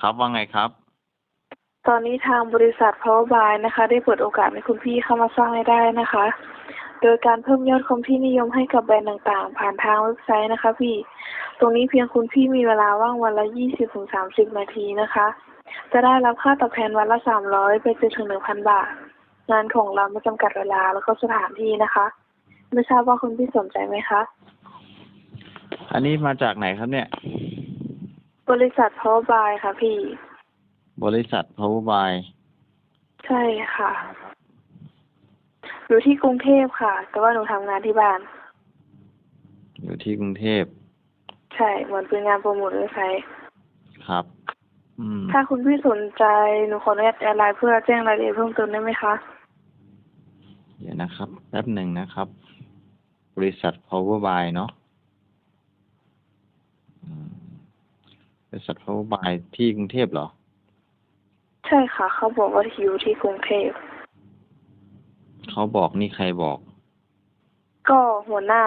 ครับว่าไงครับ ตอนนี้ทางบริษัท Power by นะคะ ได้เปิดโอกาสให้คุณพี่เข้ามาสร้างรายได้นะคะ โดยการเพิ่มยอดคอมที่นิยมให้กับแบรนด์ต่างๆ ผ่านทางเว็บไซต์นะคะ พี่ ตรงนี้เพียงคุณพี่มีเวลาว่างวันละ 20-30 นาทีนะคะ จะได้รับค่าตอบแทนวันละ 300 ไปจนถึง 1,000 บาท งานของเราไม่จำกัดเวลาแล้วก็สถานที่นะคะ ไม่ทราบว่าคุณพี่สนใจไหมคะ อันนี้มาจากไหนครับเนี่ย บริษัท Power by ค่ะพี่ บริษัท Power by ใช่ค่ะ อยู่ที่กรุงเทพค่ะ แต่ว่าหนูทำงานที่บ้าน อยู่ที่กรุงเทพ ใช่เหมือนเป็นงานโปรโมทเว็บไซต์ครับ อืม ถ้าคุณพี่สนใจหนูขออนุญาตแอดไลน์เพื่อแจ้งรายละเอียดเพิ่มเติมได้ไหมคะ เดี๋ยวนะครับ แป๊บหนึ่งนะครับ บริษัท Power by เนาะอืม บริษัท Power by ที่กรุงเทพเหรอ ใช่ค่ะ เขาบอกว่าอยู่ที่กรุงเทพ เขาบอกนี่ใครบอก ก็หัวหน้า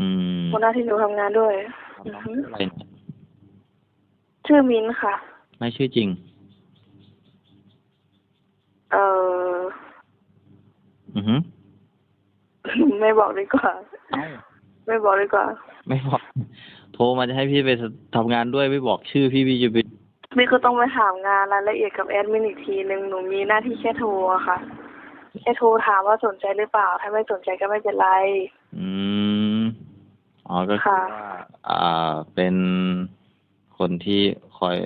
อืมหัวหน้าที่หนูทำงานด้วยอือฮึอะไรเนี่ยชื่อมิ้นท์ค่ะ ไม่ชื่อจริง เอออือฮึไม่บอกดีกว่า ไม่บอกดีกว่า ไม่บอก โทรมาจะให้พี่ไปทำงานด้วยไม่บอกชื่อพี่พี่จะไปพี่ก็ต้องไปถามงานรายละเอียดกับแอดมินอีกทีหนึ่งหนูมีหน้าที่แค่โทรอะค่ะ แค่โทรถามว่าสนใจหรือเปล่า ถ้าไม่สนใจก็ไม่เป็นไร อืมอ๋อก็คือค่ะว่าอ่าเป็นคนที่คอย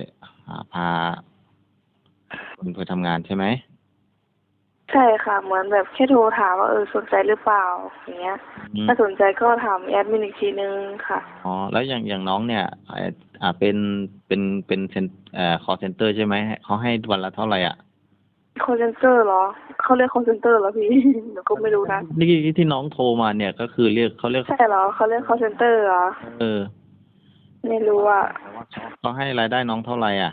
หาพาคนไปทำงานใช่ไหม ใช่ค่ะ เหมือนแบบแค่โทรถามว่าเออสนใจหรือเปล่าอย่างเงี้ย อืมถ้าสนใจก็ถามแอดมินอีกทีนึงค่ะ อ๋อแล้วอย่างอย่างน้องเนี่ยอ่าอ่าเป็นเป็นเป็นเซนเอ่อ call center ใช่ไหมเขาให้วันละเท่าไหร่อะคอเซนเตอร์เหรอ เขาเรียกคอเซนเตอร์เหรอพี่ หนูก็ไม่รู้นะนี่ที่น้องโทรมาเนี่ยก็คือเรียกเขาเรียกใช่เหรอ เขาเรียกคอเซนเตอร์เหรอ เออไม่รู้อะ เขาให้รายได้น้องเท่าไหร่อะ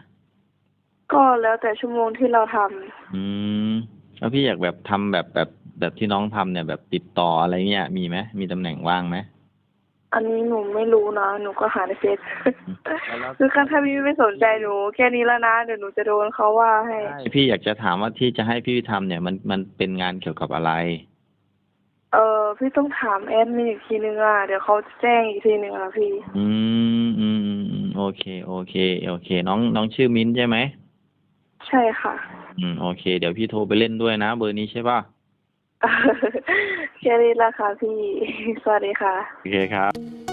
ก็แล้วแต่ชั่วโมงที่เราทำอืม แล้วพี่อยากแบบทำแบบแบบแบบที่น้องทำเนี่ยแบบติดต่ออะไรเงี้ยมีไหมมีตำแหน่งว่างไหม อันนี้หนูไม่รู้นะ หนูก็หาในเฟซแล้ว คือการถ้าพี่ไม่สนใจหนู แค่นี้แล้วนะเดี๋ยวหนูจะโดนเขาว่าให้ ใช่พี่อยากจะถามว่าที่จะให้พี่ทำเนี่ยมันมันเป็นงานเกี่ยวกับอะไร เออพี่ต้องถามแอดมินอีกทีนึงอะเดี๋ยวเขาจะแจ้งอีกทีนึงอะพี่ อืมอืมอืมอืมโอเค โอเค โอเค น้องน้องชื่อมิ้นท์ใช่ไหม ใช่ค่ะ อืมโอเค เดี๋ยวพี่โทรไปเล่นด้วยนะ เบอร์นี้ใช่ป่ะแค่นี้ละค่ะพี่ สวัสดีค่ะ โอเคครับ